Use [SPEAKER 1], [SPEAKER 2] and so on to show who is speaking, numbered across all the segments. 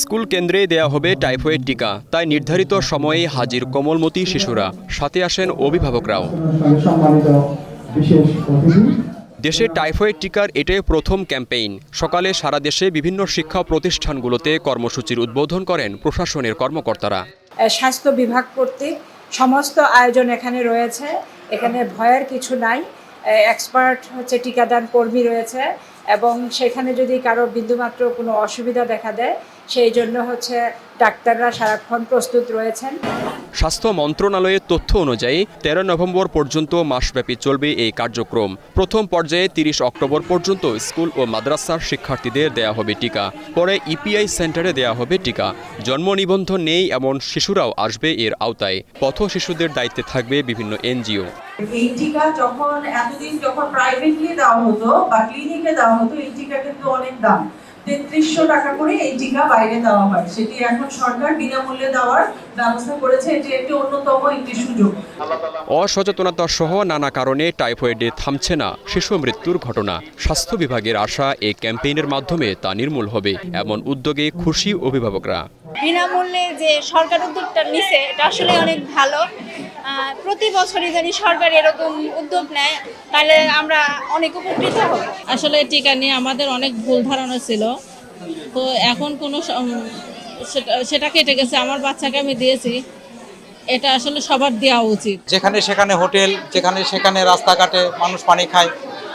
[SPEAKER 1] School কেন্দ্রেই দেয়া হবে টাইফয়েড টিকা, তাই নির্ধারিত সময়ে হাজির কোমলমতি শিশুরা। সাথে আসেন অভিভাবকরাও। দেশে টাইফয়েড টিকার এটাই প্রথম ক্যাম্পেইন। সকালে সারা দেশে বিভিন্ন শিক্ষা প্রতিষ্ঠানগুলোতে কর্মসূচির উদ্বোধন করেন প্রশাসনের কর্মকর্তারা।
[SPEAKER 2] স্বাস্থ্য বিভাগ কর্তৃক সমস্ত আয়োজন এখানে রয়েছে। এখানে ভয়ের কিছু নাই। এক্সপার্ট হচ্ছে টিকাদান কর্মী রয়েছে। এবং সেখানে যদি কারও বিন্দুমাত্র কোনো অসুবিধা দেখা দেয় সেই জন্য হচ্ছে ডাক্তাররা সারাক্ষণ প্রস্তুত রয়েছেন।
[SPEAKER 1] স্বাস্থ্য মন্ত্রণালয়ের তথ্য অনুযায়ী তেরো নভেম্বর পর্যন্ত মাসব্যাপী চলবে এই কার্যক্রম। প্রথম পর্যায়ে তিরিশ অক্টোবর পর্যন্ত স্কুল ও মাদ্রাসার শিক্ষার্থীদের দেয়া হবে টিকা। পরে ইপিআই সেন্টারে দেয়া হবে টিকা। জন্ম নিবন্ধন নেই এমন শিশুরাও আসবে এর আওতায়। পথ শিশুদের দায়িত্বে থাকবে বিভিন্ন এনজিও।
[SPEAKER 3] এই টিকা যখন এতদিন যখন প্রাইভেটলি দেওয়া হতো বা ক্লিনিকে দেওয়া হতো এই টিকা কিন্তু অনেক দাম। তেত্রিশশো টাকা করে এই টিকা বাইরে দেওয়া হয়। সেটি এখন সরকার বিনামূল্যে দেওয়ার ব্যবস্থা করেছে। এটি একটি অন্যতম একটি সুযোগ।
[SPEAKER 1] অসচেতনতা সহ নানা কারণে টাইফয়েডে থামছে না শিশু মৃত্যুর ঘটনা। স্বাস্থ্য বিভাগের আশা এই ক্যাম্পেইনের মাধ্যমে তা নির্মূল হবে এমন উদ্যোগে খুশি অভিভাবকরা।
[SPEAKER 4] বিনামূল্যে যে সরকার উদ্যোগটা নিছে এটা আসলে অনেক ভালো। প্রতি বছরই জানি সরকার এরকম উদ্যোগ নেয় তাহলে আমরা অনেক উপকৃত হব।
[SPEAKER 5] আসলে টিকা নিয়ে আমাদের অনেক ভুল ধারণা ছিল। তো এখন কোনো সেটা সেটা কেটে গেছে। আমার বাচ্চাকে আমি দিয়েছি। এটা আসলে সবার দেওয়া উচিত।
[SPEAKER 6] যেখানে সেখানে হোটেল যেখানে সেখানে রাস্তাঘাটে মানুষ পানি খায়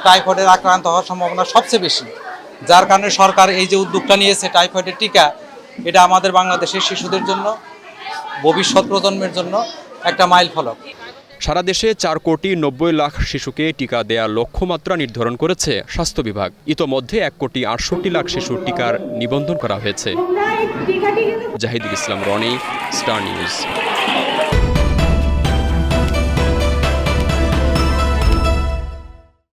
[SPEAKER 6] টাইফয়েডের আক্রান্ত হওয়ার সম্ভাবনা সবচেয়ে বেশি। যার কারণে সরকার এই যে উদ্যোগটা নিয়েছে টাইফয়েডের টিকা এটা আমাদের বাংলাদেশের শিশুদের জন্য ভবিষ্যৎ প্রজন্মের জন্য একটা মাইল ফলক।
[SPEAKER 1] সারা দেশে চার কোটি নব্বই লাখ শিশুকে টিকা দেওয়ার লক্ষ্যমাত্রা নির্ধারণ করেছে স্বাস্থ্য বিভাগ। ইতোমধ্যে এক কোটি আটষট্টি লাখ শিশুর টিকার নিবন্ধন করা হয়েছে। Zahidul Islam Roni, star news.